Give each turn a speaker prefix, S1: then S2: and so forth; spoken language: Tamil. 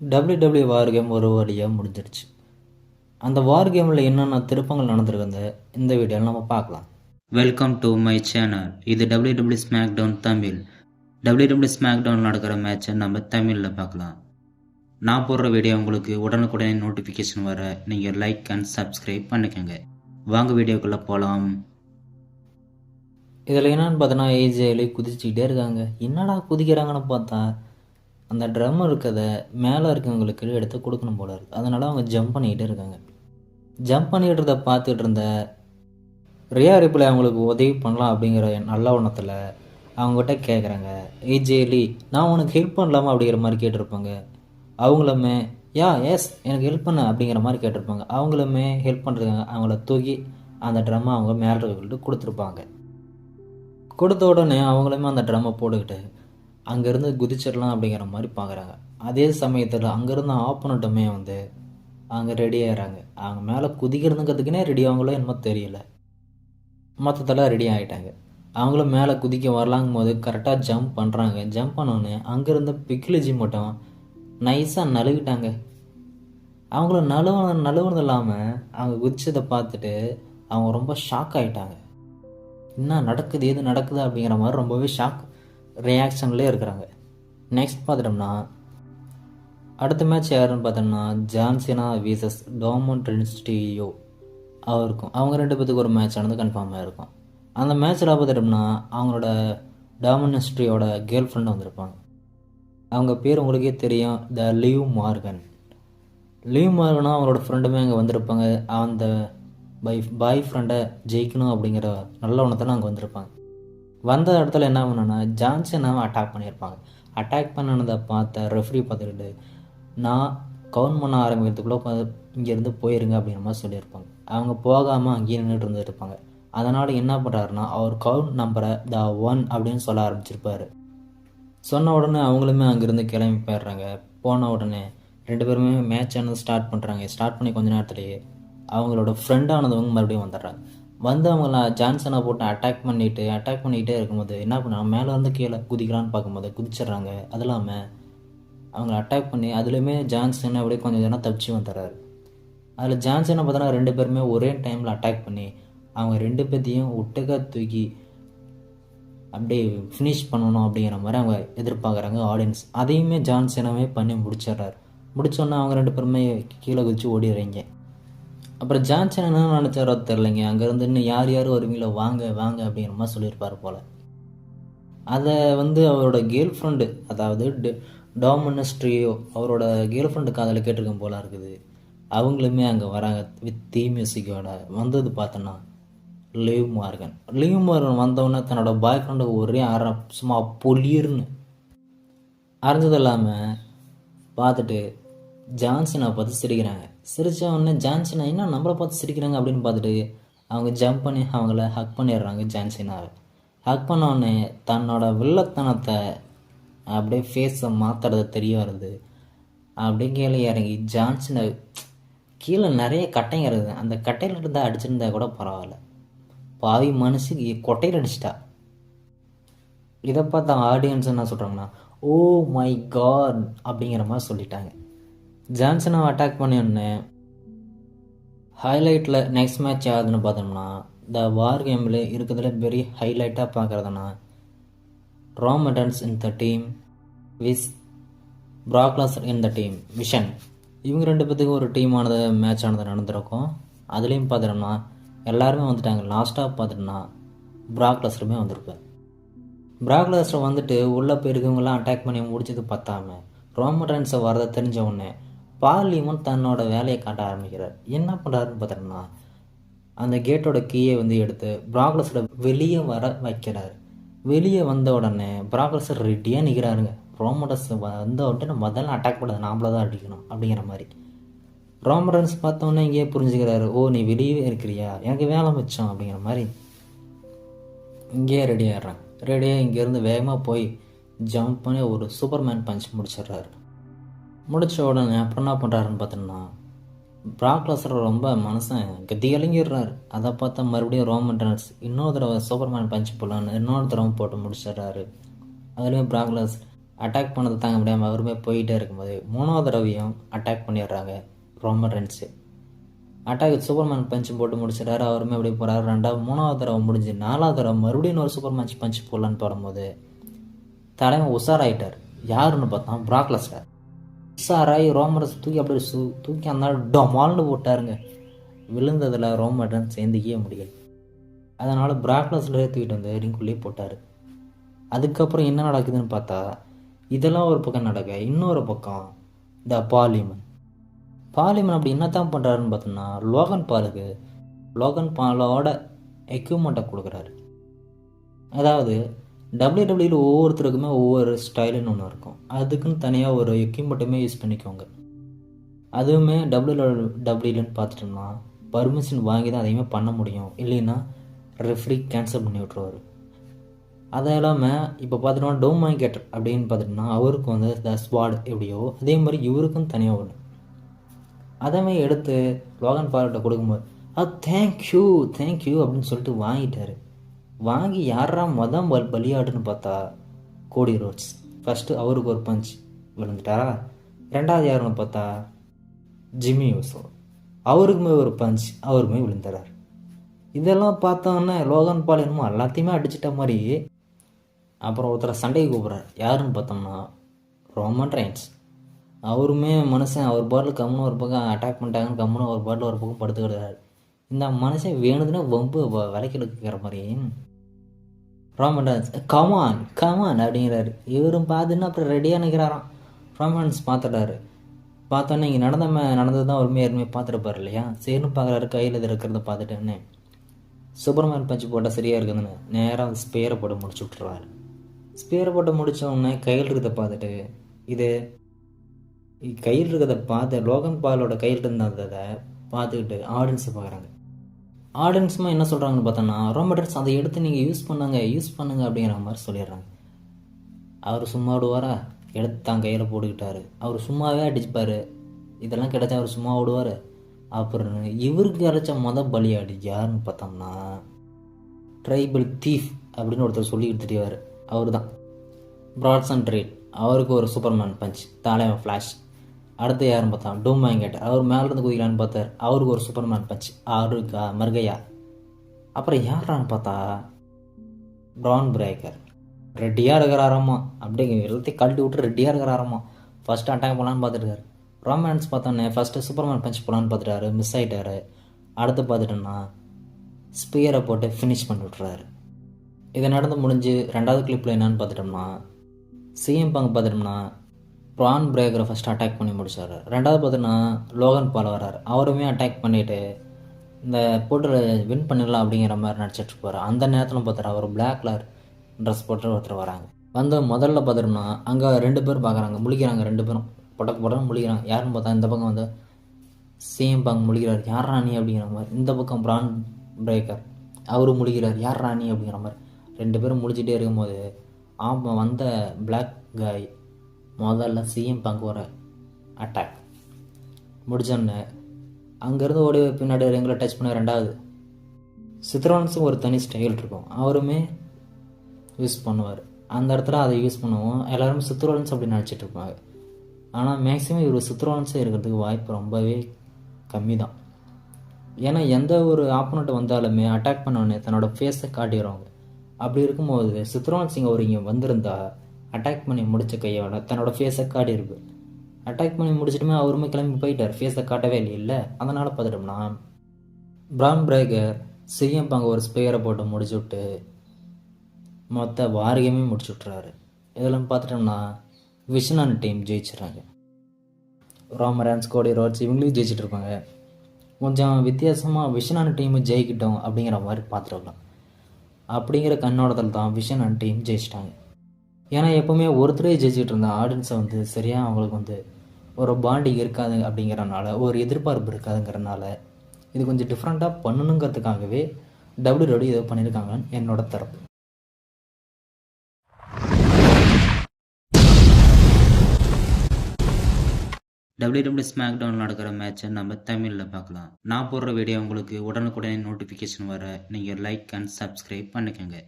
S1: டபிள்யூ டபிள்யூ வார் கேம் ஒரு வழியாக முடிஞ்சிருச்சு அந்த வார் கேமில் என்னென்ன திருப்பங்கள் நடந்திருக்குந்த இந்த வீடியோவில் நம்ம பார்க்கலாம்.
S2: வெல்கம் டு மை சேனல் இது W W SmackDown Tamil. W W SmackDown நடக்கிற மேட்சை நம்ம தமிழில் பார்க்கலாம். நான் போடுற வீடியோ உங்களுக்கு உடனுக்குடனே நோட்டிஃபிகேஷன் வர நீங்கள் லைக் அண்ட் சப்ஸ்கிரைப் பண்ணிக்கோங்க. வாங்க வீடியோக்குள்ளே போகலாம்
S1: இதில் என்னென்னு பார்த்தோன்னா ஏஜேலி குதிச்சுக்கிட்டே இருக்காங்க. என்னடா குதிக்கிறாங்கன்னு பார்த்தா அந்த ட்ரம் இருக்கிறத மேலே இருக்கவங்களுக்கு எடுத்து கொடுக்கணும் போல இருக்குது அதனால் அவங்க ஜம்ப் பண்ணிக்கிட்டே இருக்காங்க. ஜம்ப் பண்ணிக்கிட்டு பார்த்துட்டு இருந்த ரியா ரிப்பில் அவங்களுக்கு உதவி பண்ணலாம் அப்படிங்கிற நல்ல எண்ணத்தில் அவங்ககிட்ட கேட்குறாங்க ஏஜேலி நான் உனக்கு ஹெல்ப் பண்ணலாமா? அப்படிங்கிற மாதிரி கேட்டிருப்பாங்க. அவங்களுமே யா எஸ் எனக்கு ஹெல்ப் பண்ண அப்படிங்கிற மாதிரி கேட்டிருப்பாங்க. அவங்களுமே ஹெல்ப் பண்ணுறாங்க அவங்கள தூக்கி அந்த ட்ரம்மை அவங்க மேலே கொடுத்துருப்பாங்க. கொடுத்த உடனே அவங்களுமே அந்த ட்ரம்மை போட்டுக்கிட்டு அங்கேருந்து குதிச்சிடலாம் அப்படிங்கிற மாதிரி பார்க்குறாங்க. அதே சமயத்தில் அங்கேருந்து ஆப்போனட்டுமே வந்து அங்கே ரெடி ஆகிறாங்க அவங்க மேலே குதிக்கிறதுங்கிறதுக்குனே ரெடி ஆகங்களோ என்னமோ தெரியல. மொத்தத்தில் ரெடி ஆகிட்டாங்க அவங்களும் மேலே குதிக்க வரலாங்கும் போது கரெக்டாக ஜம்ப் பண்ணுறாங்க ஜம்ப் பண்ணோன்னே அங்கேருந்து பிக்லிஜி மட்டும் நைஸாக நழுவிட்டாங்க. அவங்கள நழுவன நழுவுனது இல்லாமல் அவங்க குதிச்சதை பார்த்துட்டு அவங்க ரொம்ப ஷாக் ஆகிட்டாங்க என்ன நடக்குது எது நடக்குது அப்படிங்கிற மாதிரி ரொம்பவே ஷாக் ரியாக்ஷன்லேயே இருக்கிறாங்க. நெக்ஸ்ட் பார்த்துட்டோம்னா அடுத்த மேட்ச் யாருன்னு பார்த்தோம்னா ஜான்சினா வீசஸ் டோமன் ட்ரின்ஸ்டியோ அவருக்கும் அவங்க ரெண்டு பேத்துக்கு ஒரு மேட்ச் ஆனது கன்ஃபார்மாக இருக்கும் அந்த மேட்ச்சில் பார்த்துட்டோம்னா அவங்களோட டாமினஸ்ட்ரியோட கேர்ள் ஃப்ரெண்டு வந்திருப்பாங்க. அவங்க பேர் உங்களுக்கே தெரியும் த லீவ் மார்கன் லீவ் மார்கனா அவங்களோட ஃப்ரெண்டுமே அங்கே வந்திருப்பாங்க. அந்த பை பாய் ஃப்ரெண்டை ஜெயிக்கணும் அப்படிங்கிற நல்ல ஒன்றத்தில் அங்கே வந்திருப்பாங்க. வந்த இடத்துல என்ன பண்ணனா ஜான்சனை அட்டாக் பண்ணியிருப்பாங்க. அட்டாக் பண்ணதை பார்த்த ரெஃப்ரி பார்த்துக்கிட்டு நான் கவுன் பண்ண ஆரம்பிக்கிறதுக்குள்ளே இங்கேருந்து போயிருங்க அப்படிங்கிற மாதிரி சொல்லியிருப்பாங்க. அவங்க போகாமல் அங்கேயே நின்றுட்டு இருந்துருப்பாங்க அதனால் என்ன பண்ணுறாருன்னா அவர் கவுண்ட் நம்பரை த ஒன் அப்படின்னு சொல்ல ஆரம்பிச்சிருப்பார். சொன்ன உடனே அவங்களுமே அங்கேருந்து கிளம்பி போயிடுறாங்க. போன உடனே ரெண்டு பேருமே மேட்ச் ஆனது ஸ்டார்ட் பண்ணுறாங்க ஸ்டார்ட் பண்ணி கொஞ்ச நேரத்துலேயே அவங்களோட ஃப்ரெண்டானதவங்க மறுபடியும் வந்துடுறாங்க. வந்து அவங்கள ஜான்சனை போட்டு அட்டாக் பண்ணிட்டு அட்டாக் பண்ணிக்கிட்டே இருக்கும்போது என்ன பண்ணாங்க மேலே வந்து கீழே குதிக்கலான்னு பார்க்கும்போது குதிச்சிடுறாங்க. அது இல்லாமல் அவங்கள அட்டாக் பண்ணி அதுலேயுமே ஜான்சன் அப்படியே கொஞ்சம் ஜனம் தப்பிச்சு வந்துடுறாரு. அதில் ஜான்சனை பார்த்தோன்னா ரெண்டு பேருமே ஒரே டைமில் அட்டாக் பண்ணி அவங்க ரெண்டு பேர்த்தையும் ஒட்டுக்க தூக்கி அப்படியே ஃபினிஷ் பண்ணணும் அப்படிங்கிற மாதிரி அவங்க எதிர்பார்க்குறாங்க ஆடியன்ஸ் அதையுமே ஜான்சனாவே பண்ணி முடிச்சிடுறாரு. முடிச்சோன்னே அவங்க ரெண்டு பேருமே கீழே குதிச்சு ஓடிடுறீங்க. அப்புறம் ஜான்சன் என்ன நினச்சாரோ தெரிலங்க அங்கேருந்து இன்னும் யார் யார் வருவீங்களோ வாங்க வாங்க அப்படிங்கிற மாதிரி சொல்லியிருப்பார் போல். அதை வந்து அவரோட கேர்ள் ஃப்ரெண்டு அதாவது டாமினஸ்ட்ரியோ அவரோட கேர்ள் ஃப்ரெண்டு காதில் கேட்டிருக்கும் போல இருக்குது. அவங்களுமே அங்கே வராங்க வித் தீ மியூசிக்கோட வந்தது பார்த்தோன்னா லீவ் மார்கன் லீவ் மார்கன் வந்தவொடனே தன்னோட பாய் ஃப்ரெண்டுக்கு ஒரே அற சும்மா பொலியர்னு அரைஞ்சது இல்லாமல் பார்த்துட்டு ஜான்சனை பார்த்து சிரிக்கிறாங்க. சிரித்த உடனே ஜான்சனா என்ன நம்மளை பார்த்து சிரிக்கிறாங்க? அப்படின்னு பார்த்துட்டு அவங்க ஜம்ப் பண்ணி அவங்கள ஹக் பண்ணிடுறாங்க ஜான்சனாவை. ஹக் பண்ண உடனே தன்னோட வில்லத்தனத்தை அப்படியே ஃபேஸை மாற்றுறது தெரிய வருது. அப்படியே கீழே இறங்கி ஜான்சனை கீழே நிறைய கட்டைங்க இருக்குது. அந்த கட்டையில் இருந்தால் அடிச்சிருந்தா கூட பரவாயில்ல. பாவி மனுஷுக்கு கொட்டையில் அடிச்சிட்டா. இதை பார்த்த ஆடியன்ஸ் என்ன சொல்கிறாங்கன்னா ஓ oh மை காட் அப்படிங்கிற மாதிரி சொல்லிட்டாங்க. ஜான்சனை அட்டாக் பண்ணியோடனே ஹைலைட்டில் நெக்ஸ்ட் மேட்ச் ஆகுதுன்னு பார்த்தோம்னா த வார் கேமில் இருக்கிறதுல பெரிய ஹைலைட்டாக பார்க்குறதுனா ராமடன்ஸ் in the team with Brock Lesnar in the team vision இவங்க ரெண்டு பேத்துக்கும் ஒரு டீமானது மேட்ச் ஆனது நடந்திருக்கும். அதுலேயும் பார்த்துட்டோம்னா எல்லாருமே வந்துட்டாங்க. லாஸ்ட்டாக பார்த்துட்டோம்னா ப்ராக்லஸ்டருமே வந்திருப்பார் ப்ராக்லஸ்டர் வந்துட்டு உள்ளே போயிருக்கவங்களாம் அட்டாக் பண்ணி முடிச்சது பார்த்தாம ரோமடன்ஸை வரதை தெரிஞ்ச உடனே பார்லிமன் தன்னோட வேலையை காட்ட ஆரம்பிக்கிறார். என்ன பண்ணுறாருன்னு பார்த்தோம்னா அந்த கேட்டோட கீயை வந்து எடுத்து ப்ராக்லஸோட வெளியே வர வைக்கிறார். வெளியே வந்த உடனே ப்ராக்லஸர் ரெடியாக நிற்கிறாருங்க ரோமடஸ் வந்த உடனே முதல்ல அட்டாக் பண்ணது நாமள தான் அடிக்கணும் அப்படிங்கிற மாதிரி. ரோமரன்ஸ் பார்த்தோன்னே இங்கேயே புரிஞ்சுக்கிறாரு ஓ நீ வெளியே இருக்கிறியா? எனக்கு வேலை மிச்சம் அப்படிங்கிற மாதிரி. இங்கேயே ரெடி ஆகிடுறாங்க ரெடியாக இங்கேருந்து வேகமாக போய் ஜம்ப் பண்ணி ஒரு சூப்பர்மேன் பஞ்ச் முடிச்சிடுறாரு. முடித்த உடனே அப்புறம் என்ன பண்ணுறாருன்னு பார்த்தோம்னா ப்ராக்லஸர் ரொம்ப மனசன் கத்தி இறங்கிடுறாரு அதை பார்த்தா மறுபடியும் ரோமன் ரன்ஸ் இன்னொரு தடவை சூப்பர்மேன் பஞ்ச் போடலான்னு இன்னொரு தடவை போட்டு முடிச்சிடுறாரு. அதுலேயும் ப்ராக்லஸ் அட்டாக் பண்ணது தாங்க முடியாமல் அவருமே போயிட்டே இருக்கும்போது மூணாவது தடவையும் அட்டாக் பண்ணிடுறாங்க Roman Reigns attack Superman punch போட்டு முடிச்சிடறாரு அவருமே அப்படியே போகிறாரு ரெண்டாவது மூணாவது தடவை முடிஞ்சு நாலாவது தடவை மறுபடியும் ஒரு சூப்பர் பஞ்சு பஞ்ச் போடலான்னு போடும்போது தலைவன் உஷாராயிட்டார். யாருன்னு பார்த்தா பிராக்லஸ்டர் உஷாராகி ரோமரஸ் தூக்கி அப்படியே சு தூக்கி அந்த டொமால்னு போட்டாருங்க. விழுந்ததில் ரோமரன் சேர்ந்துக்கவே முடியல. அதனால் பிராக்லஸில் தூக்கிட்டு வந்து ரிங்குள்ளேயே போட்டார். அதுக்கப்புறம் என்ன நடக்குதுன்னு பார்த்தா இதெல்லாம் ஒரு பக்கம் நடக்க இன்னொரு பக்கம் இந்த பாலிமன். பாலிமன் அப்படி என்ன தான் பண்ணுறாருன்னு பார்த்தோம்னா லோகன் பாலுக்கு லோகன் பாலோட எக்யூப்மெண்ட்டை கொடுக்குறாரு. அதாவது டபிள்யூடபிள்யூல ஒவ்வொருத்தருக்குமே ஒவ்வொரு ஸ்டைலுன்னு ஒன்று இருக்கும். அதுக்குன்னு தனியாக ஒரு எக்யூப்மெண்ட்டுமே யூஸ் பண்ணிக்கோங்க. அதுவுமே டபிள்யூ டபிள்யூலன்னு பார்த்துட்டோம்னா பர்மிஷன் வாங்கி தான் அதையுமே பண்ண முடியும். இல்லைன்னா ரெஃப்ரி கேன்சல் பண்ணி விட்ருவாரு அதை இல்லாமல் இப்போ பார்த்துட்டோம்னா டோமாய் கேட்டர் அப்படின்னு பார்த்துட்டோம்னா அவருக்கு வந்து த ஸ்வாட் எப்படியோ அதே மாதிரி இவருக்கும் தனியாக ஒன்று அதேமே எடுத்து லோகன் பால்கிட்ட கொடுக்கும்போது அது தேங்க்யூ தேங்க்யூ அப்படின்னு சொல்லிட்டு வாங்கிட்டார். வாங்கி யாரா மொதல் பல் பலியாடுன்னு பார்த்தா கோடி ரோட்ஸ் ஃபஸ்ட்டு அவருக்கு ஒரு பஞ்ச் விழுந்துட்டாரா? ரெண்டாவது யாருன்னு பார்த்தா ஜிம்மி யூசோ அவருக்குமே ஒரு பஞ்ச் அவருமே விழுந்துறார் இதெல்லாம் பார்த்தோன்னே லோகன் பால் என்னமோ எல்லாத்தையுமே அடிச்சிட்ட மாதிரி அப்புறம் ஒருத்தரை சண்டைக்கு கூப்பிட்றாரு. யாருன்னு பார்த்தோம்னா ரோமன் ரைன்ஸ் அவருமே மனுஷன் அவர் பாட்டில் கம்முன்னு ஒரு பக்கம் அட்டாக் பண்ணிட்டாங்கன்னு கம்முன்னு ஒரு பாட்டில் ஒரு பக்கம் படுத்துக்கிடுறாரு. இந்த மனுஷன் வேணுதுன்னா வம்பு வ- விலைக்கு எடுக்கிற மாதிரி ரோமன் கமான் கமான் அப்படிங்கிறாரு. இவரும் பார்த்துன்னு அப்புறம் ரெடியாக நிற்கிறாராம் ரோமன்ஸ் பார்த்துட்டாரு பார்த்தோன்னே இங்கே நடந்த நடந்தது தான் உரிமையாக ஏற்கனவே பார்த்துருப்பாரு இல்லையா? சரின்னு பார்க்குறாரு கையில் இது இருக்கிறத பார்த்துட்டுன்னு. சுப்பிரமணியன் பஞ்சு போட்டால் சரியாக இருக்குதுன்னு நேராக அந்த ஸ்பேரை போட்டு முடிச்சு விட்ருவாரு ஸ்பேரை போட்டு முடித்தோடனே கையில் இருக்கிறத பார்த்துட்டு இது கையில் இருக்கிறத பார்த்து லோகன் பாலோட கையில் இருந்ததை பார்த்துக்கிட்டு ஆடியன்ஸை பார்க்குறாங்க. ஆடியன்ஸுமா என்ன சொல்கிறாங்கன்னு பார்த்தோன்னா ரோமடர்ஸ் அதை எடுத்து நீங்கள் யூஸ் பண்ணுங்க யூஸ் பண்ணுங்க அப்படிங்கிற மாதிரி சொல்லிடுறாங்க. அவர் சும்மா விடுவாரா? எடுத்து தான் கையில் போட்டுக்கிட்டாரு. அவர் சும்மாவே அடிச்சுப்பார். இதெல்லாம் கிடச்சா அவர் சும்மா விடுவார். அப்புறம் இவருக்கு கிடைச்ச மொத பலியாடு யாருன்னு பார்த்தோம்னா ட்ரைபிள் தீஃப் அப்படின்னு ஒருத்தர் சொல்லிக்கிட்டு தெரியவார் அவர் தான் ப்ராட்ஸன் ட்ரேட் அவருக்கு ஒரு சூப்பர்மேன் பஞ்ச் தாலே ஃப்ளாஷ் அடுத்து யாருன்னு பார்த்தா டூம் கேட்டார். அவர் மேலேருந்து குதிக்கலான்னு பார்த்தார். அவருக்கு ஒரு சூப்பர் மேன் பஞ்ச் அவருக்கா மருகையா? அப்புறம் யாரான்னு பார்த்தா ப்ரௌன் பிரேக்கர் ரெடியாக இருக்கிறாராம்மா அப்படியே எல்லாத்தையும் கழட்டி விட்டு ரெடியாக இருக்கிறாராம்மா ஃபஸ்ட்டு அட்டாக் பண்ணலான்னு பார்த்துருக்காரு ரொமான்ஸ் பார்த்தோன்னே ஃபஸ்ட்டு சூப்பர்மேன் பஞ்ச் போகலான்னு பார்த்துட்டாரு. மிஸ் ஆகிட்டாரு அடுத்து பார்த்துட்டோன்னா ஸ்பியரை போட்டு ஃபினிஷ் பண்ணி விட்றாரு இது நடந்து முடிஞ்சு ரெண்டாவது கிளிப்பில் என்னென்னு பார்த்துட்டோம்னா சிஎம் பங்கு பார்த்துட்டோம்னா ப்ரான் பிரேக்கரை ஃபஸ்ட்டு அட்டாக் பண்ணி முடிச்சார். ரெண்டாவது பார்த்தீங்கன்னா லோகன் பால் வர்றார். அவருமே அட்டாக் பண்ணிவிட்டு இந்த போட்டு வின் பண்ணிடலாம் அப்படிங்கிற மாதிரி நடிச்சிட்டு போகிறார் அந்த நேரத்தில் பார்த்தாரு அவர் பிளாக் கலர் ட்ரெஸ் போட்டு ஒருத்தர் வராங்க. வந்து முதல்ல பார்த்துட்டோம்னா அங்கே ரெண்டு பேர் பார்க்குறாங்க முழிக்கிறாங்க ரெண்டு பேரும். பொட்டக்கு பொட்டன்னு முழிக்கிறாங்க. யாருன்னு பார்த்தா இந்த பக்கம் வந்து சேம் பங்கு முழிக்கிறார். யார் ராணி அப்படிங்கிற மாதிரி. இந்த பக்கம் பிரான் பிரேக்கர் அவரு முழிக்கிறார். யார் ராணி அப்படிங்கிற மாதிரி. ரெண்டு பேரும் முழிச்சிட்டே இருக்கும்போது ஆமாம் வந்த பிளாக் காய் முதல்ல சிஎம் பங்கு வர அட்டாக் முடிச்சோடனே அங்கேருந்து ஓடி பின்னாடி எங்களை டச் பண்ண ரெண்டாவது சித்ரவன்ஸும் ஒரு தனி ஸ்டைல் இருக்கும். அவருமே யூஸ் பண்ணுவார். அந்த இடத்துல அதை யூஸ் பண்ணுவோம். எல்லாருமே சித்ரோலன்ஸ் அப்படி நினச்சிட்டு இருப்பாங்க. ஆனால் மேக்ஸிமம் இவர் சித்ரோலன்ஸே இருக்கிறதுக்கு வாய்ப்பு ரொம்பவே கம்மி தான் ஏன்னா எந்த ஒரு ஆப்போனண்ட் வந்தாலுமே அட்டாக் பண்ணோடனே தன்னோட ஃபேஸை காட்டிடுவாங்க அப்படி இருக்கும்போது சித்ரோன் சிங் அவர் இங்கே வந்திருந்தா அட்டாக் பண்ணி முடிச்ச கையோட தன்னோட ஃபேஸை காட்டியிருப்பு அட்டாக் பண்ணி முடிச்சிட்டுமே அவருமே கிளம்பி போயிட்டார். ஃபேஸை காட்டவே இல்லை அதனால் பார்த்துட்டோம்னா ப்ரவுன் பிரேக்கர் சிஎம் பங்க ஒரு ஸ்பீக்கரை போட்டு முடிச்சு விட்டு மொத்த வாரிகமே முடிச்சு விட்றாரு இதெல்லாம் பார்த்துட்டோம்னா விஷனான் டீம் ஜெயிச்சிடுறாங்க. ராமரான்ஸ் கோடி ரோட்ஸ் இவங்களையும் ஜெயிச்சிட்டு இருப்பாங்க. கொஞ்சம் வித்தியாசமாக விஷனான டீமு ஜெயிக்கிட்டோம் அப்படிங்கிற மாதிரி பார்த்துருக்கலாம் அப்படிங்கிற கண்ணோட்டத்தில் தான் விஷனான் டீம் ஜெயிச்சிட்டாங்க. ஏன்னா எப்போவுமே ஒருத்தரே ஜெயிச்சிட்டு இருந்த ஆடியன்ஸை வந்து சரியாக அவங்களுக்கு வந்து ஒரு பாண்டிங் இருக்காது அப்படிங்கிறனால ஒரு எதிர்பார்ப்பு இருக்காதுங்கிறனால இது கொஞ்சம் டிஃப்ரெண்ட்டாக பண்ணணுங்கிறதுக்காகவே டபிள்யூ டபிள்யூ இதை பண்ணியிருக்காங்கன்னு என்னோட தரப்பு.
S2: டபிள்யூ ஸ்மாக் டவுன் நடக்கிற மேட்சை நம்ம தமிழில் பார்க்கலாம். நான் போடுற வீடியோ உங்களுக்கு உடனுக்குடனே நோட்டிஃபிகேஷன் வர நீங்கள் லைக் அண்ட் சப்ஸ்கிரைப் பண்ணிக்கோங்க.